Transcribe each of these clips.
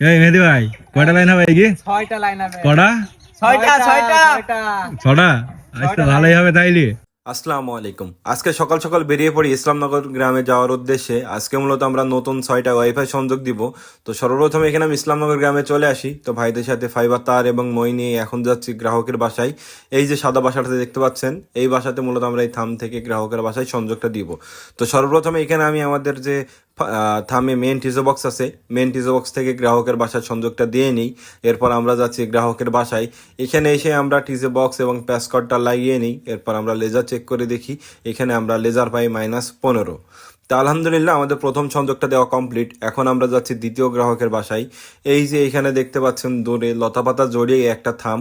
এই মেহেদি ভাই কয়টা লাইন হবে কি ছয়টা লাইন হবে। কটা? ছয়টা ছয়টা ছটা? আজকে ভালোই হবে তাইলে। আসসালামু আলাইকুম। আজকে সকাল সকাল বেরিয়ে পড়ি ইসলামনগর গ্রামে যাওয়ার উদ্দেশ্যে। আজকে মূলত আমরা নতুন ছয়টা ওয়াইফাই সংযোগ দিব। তো সর্বপ্রথম এখানে আমি ইসলামনগর গ্রামে চলে আসি। তো ভাইদের সাথে ফাইবার তার এবং মই নিয়ে এখন যাচ্ছি গ্রাহকের বাসায়। এই যে সাদা বাসাটা দেখতে পাচ্ছেন এই বাসাতে মূলত আমরা এই থাম থেকে গ্রাহকের বাসায় সংযোগটা দিব। তো সর্বপ্রথমে এখানে আমি আমাদের যে থামে মেন টিজো বক্স আছে। মেন টিজো বক্স থেকে গ্রাহকের বাসার সংযোগটা দিয়ে নিই। এরপর আমরা যাচ্ছি গ্রাহকের বাসায়। এখানে এসে আমরা টিজো বক্স এবং প্যাসকটটা লাগিয়ে নিই। এরপর আমরা লেজার চেক করে দেখি। এখানে আমরা লেজার পাই মাইনাস পনেরো। তা আলহামদুলিল্লাহ আমাদের প্রথম সংযোগটা দেওয়া কমপ্লিট এখন আমরা যাচ্ছি দ্বিতীয় গ্রাহকের বাসায়। এই যে এখানে দেখতে পাচ্ছেন দূরে লতাপাতা জড়িয়ে একটা থাম।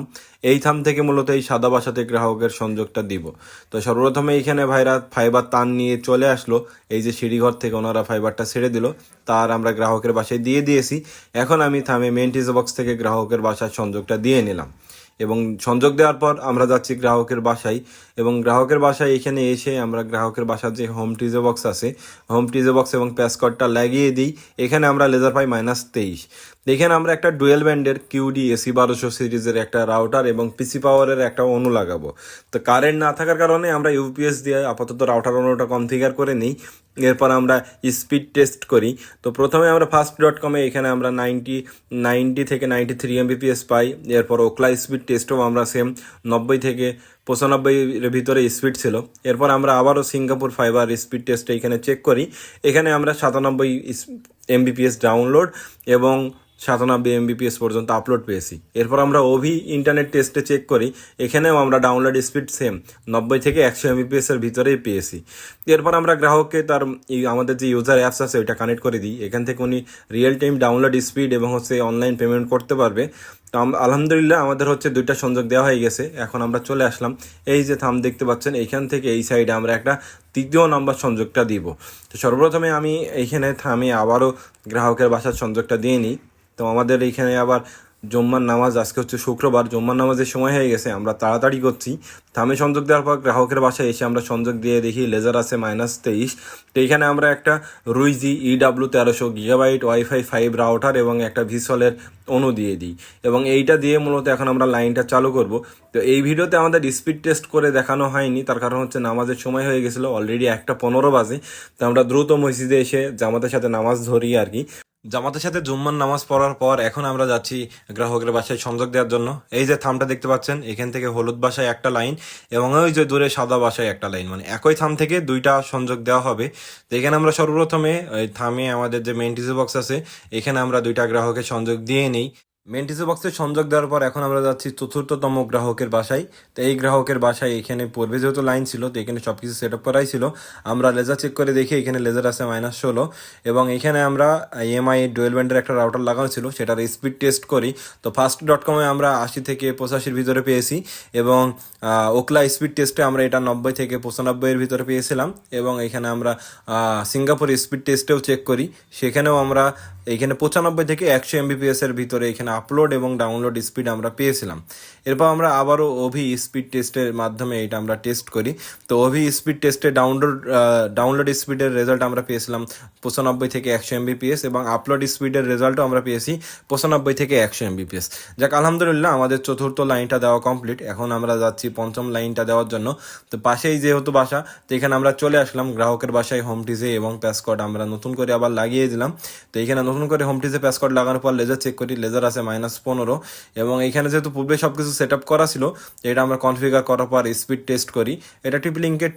এই থাম থেকে মূলত এই সাদা বাসাতে গ্রাহকের সংযোগটা দিব। তো সর্বপ্রথমে এইখানে ভাইরা ফাইবার তার নিয়ে চলে আসলো। এই যে সিঁড়িঘর থেকে ওনারা ফাইবারটা ছেড়ে দিল। তার আমরা গ্রাহকের বাসায় দিয়ে দিয়েছি। এখন আমি থামে মেন্টিজ বক্স থেকে গ্রাহকের বাসার সংযোগটা দিয়ে নিলাম। এবং সংযোগ দেওয়ার পর আমরা যাচ্ছি গ্রাহকের বাসায়। এবং গ্রাহকের বাসায় এখানে এসে আমরা গ্রাহকের বাসার যে হোম টিজে বক্স আছে হোম টিজে বক্স এবং প্যাসকটটা লাগিয়ে দিই। এখানে আমরা লেজার পাই মাইনাস তেইশ। এখানে আমরা একটা ডুয়েল ব্যান্ডের কিউডি এসি বারোশো সিরিজের একটা রাউটার এবং পিসি পাওয়ারের একটা অনু লাগাবো। তো কারেন্ট না থাকার কারণে আমরা ইউপিএস দিয়ে আপাতত রাউটার অনুটা কনফিগার করে নিই। এরপর আমরা স্পিড টেস্ট করি। তো প্রথমে আমরা ফার্স্ট ডট কমে এখানে আমরা নাইনটি নাইনটি থেকে নাইনটি থ্রি এমবিপিএস পাই। এরপর ওকলা স্পিড টেস্টও আমরা সেম নব্বই থেকে পঁচানব্বই এর ভিতরে স্পিড ছিল। এরপর আমরা আবারও সিঙ্গাপুর ফাইবার স্পিড টেস্ট এখানে চেক করি। এখানে আমরা সাতানব্বই এমবিপিএস ডাউনলোড এবং সাতানব্বই এমবিপিএস পর্যন্ত আপলোড পেয়েছি। এরপর আমরা ওভি ইন্টারনেট টেস্টে চেক করি, এখানেও আমরা ডাউনলোড স্পিড সেম নব্বই থেকে একশো এমবিপিএস এর ভিতরেই পেয়েছি। এরপর আমরা গ্রাহককে তার আমাদের যে ইউজার অ্যাপস আছে, ওইটা কানেক্ট করে দিই। এখান থেকে উনি রিয়েল টাইম ডাউনলোড স্পিড এবং হচ্ছে অনলাইন পেমেন্ট করতে পারবে। তো আলহামদুলিল্লাহ আমাদের হচ্ছে দুইটা সংযোগ দেওয়া হয়ে গেছে। এখন আমরা চলে আসলাম। এই যে থাম দেখতে পাচ্ছেন এইখান থেকে এই সাইডে আমরা একটা তৃতীয় নাম্বার সংযোগটা দিব। তো সর্বপ্রথমে আমি এইখানে থামি আবারও গ্রাহকের বাসার সংযোগটা দিয়ে নিই। তো আমাদের এইখানে আবার জম্মার নামাজ, আজকে হচ্ছে শুক্রবার, জম্মার নামাজের সময় হয়ে গেছে, আমরা তাড়াতাড়ি করছি। থামে সংযোগ দেওয়ার পর গ্রাহকের বাসায় এসে আমরা সংযোগ দিয়ে দেখি, লেজার আছে মাইনাস তেইশ। তো এইখানে আমরা একটা রুইজি ইডাব্লিউ তেরোশো গিগাবাইট ওয়াইফাই ফাইভ রাউটার এবং একটা ভিসলের অনু দিয়ে দিই। এবং এইটা দিয়ে মূলত এখন আমরা লাইনটা চালু করব। তো এই ভিডিওতে আমাদের স্পিড টেস্ট করে দেখানো হয়নি, তার কারণ হচ্ছে নামাজের সময় হয়ে গেছিল অলরেডি একটা পনেরো বাজে। তো আমরা দ্রুত মসজিদে এসে জামাতের সাথে নামাজ ধরি আর কি। জামাতের সাথে জুম্মার নামাজ পড়ার পর এখন আমরা যাচ্ছি গ্রাহকের বাসায় সংযোগ দেওয়ার জন্য। এই যে থামটা দেখতে পাচ্ছেন, এখান থেকে হলুদ বাসায় একটা লাইন এবং ওই যে দূরে সাদা বাসায় একটা লাইন। মানে একই থাম থেকে দুইটা সংযোগ দেওয়া হবে। তো এখানে আমরা সর্বপ্রথমে ওই থামে আমাদের যে মেন্টিজি বক্স আছে, এখানে আমরা দুইটা গ্রাহকের সংযোগ দিয়ে নিই। মেন্টিসি বক্সে সংযোগ দেওয়ার পর এখন আমরা যাচ্ছি চতুর্থতম গ্রাহকের বাসায়। তো এই গ্রাহকের বাসায় এখানে পূর্বে যেহেতু লাইন ছিল, তো এখানে সব কিছু সেট আপ করাই ছিল। আমরা লেজার চেক করে দেখি, এখানে লেজার আছে মাইনাস ষোলো। এবং এখানে আমরা ইএমআই ডুয়েল ব্যান্ডের একটা রাউটার লাগানো ছিল, সেটার স্পিড টেস্ট করি। তো ফার্স্ট ডট কমে আমরা আশি থেকে পঁচাশির ভিতরে পেয়েছি। এবং ওকলা স্পিড টেস্টে আমরা এটা নব্বই থেকে পঁচানব্বইয়ের ভিতরে পেয়েছিলাম। এবং এখানে আমরা সিঙ্গাপুর স্পিড টেস্টেও চেক করি। সেখানেও আমরা, এখানে পঁচানব্বই থেকে একশো এমবিপিএস এর ভিতরে এখানে আপলোড এবং ডাউনলোড স্পিড আমরা পেয়েছিলাম। এরপর আমরা আবারও ওভি স্পিড টেস্টের মাধ্যমে এটা আমরা টেস্ট করি। তো ওভি স্পিড টেস্টে ডাউনলোড ডাউনলোড স্পিডের রেজাল্ট আমরা পেয়েছিলাম পঁচানব্বই থেকে একশো এমবিপিএস এবং আপলোড স্পিডের রেজাল্টও আমরা পেয়েছি পঁচানব্বই থেকে একশো এমবিপিএস যাক, আলহামদুলিল্লাহ আমাদের চতুর্থ লাইনটা দেওয়া কমপ্লিট এখন আমরা যাচ্ছি পঞ্চম লাইনটা দেওয়ার জন্য। তো পাশেই যেহেতু বাসা, তো এখানে আমরা চলে আসলাম গ্রাহকের বাসায় হোম টিজে এবং প্যাসকট আমরা নতুন করে আবার লাগিয়ে দিলাম। তো এখানে নতুন করে হোম টিজে প্যাসকট লাগানোর পর লেজার চেক করি লেজার আছে মাইনাস পনেরো এবং এখানে যেহেতু পূর্বে সব কিছু সেট করা ছিল, এটা আমরা কনফিগার করার পর স্পিড টেস্ট করি। এটা টিপ লিঙ্কের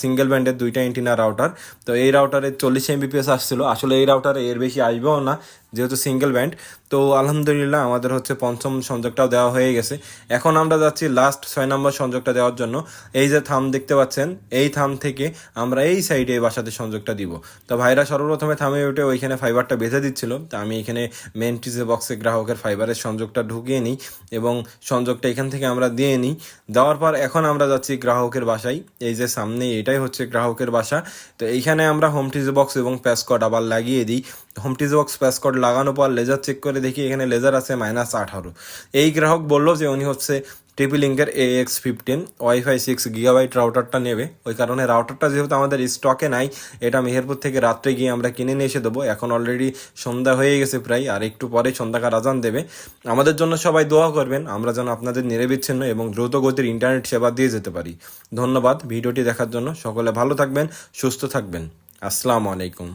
সিঙ্গেল ব্যান্ডের দুইটা এন্টিনা রাউটার তো এই রাউটারে চল্লিশ এমবিপিএস আসছিল। আসলে এই রাউটারে এর বেশি আসবেও না, যেহেতু সিঙ্গেল ব্যান্ড তো আলহামদুলিল্লাহ আমাদের হচ্ছে পঞ্চম সংযোগটাও দেওয়া হয়ে গেছে। এখন আমরা যাচ্ছি লাস্ট ছয় নম্বর সংযোগটা দেওয়ার জন্য। এই যে থাম দেখতে পাচ্ছেন, এই থাম থেকে আমরা এই সাইডে এই বাসাতে সংযোগটা দিব। তো ভাইরা সর্বপ্রথমে থামে উঠে ওইখানে ফাইবারটা বেঁধে দিচ্ছিল। তো আমি এখানে মেন টিজে বক্সে গ্রাহকের ফাইবারের সংযোগটা ঢুকিয়ে নিই এবং সংযোগটা এখান থেকে আমরা দিয়ে নিই। দেওয়ার পর এখন আমরা যাচ্ছি গ্রাহকের বাসায়। এই যে সামনে এটাই হচ্ছে গ্রাহকের বাসা। তো এইখানে আমরা হোম টিজ বক্স এবং প্যাসকট আবার লাগিয়ে দিই। হোম টিজ বক্স প্যাসকট লাগানোর পর লেজার চেক করে দেখি এখানে লেজার আছে মাইনাস আঠারো। এই গ্রাহক বলল যে উনি হচ্ছে ট্রিপল লিঙ্কের A X fifteen wifi six gigabyte রাউটারটা নেবে। ওই কারণে রাউটারটা যেহেতু আমাদের স্টকে নাই, এটা মেহেরপুর থেকে রাত্রে গিয়ে আমরা কিনে নিয়ে এসে দেবো। এখন অলরেডি সন্ধ্যা হয়ে গেছে প্রায়, আর একটু পরে সন্ধ্যাকার আজান দেবে। আমাদের জন্য সবাই দোয়া করবেন, আমরা যেন আপনাদের নিরবিচ্ছিন্ন এবং দ্রুত গতির ইন্টারনেট সেবা দিয়ে যেতে পারি। ধন্যবাদ ভিডিওটি দেখার জন্য। সকলে ভালো থাকবেন, সুস্থ থাকবেন। আসসালামু আলাইকুম।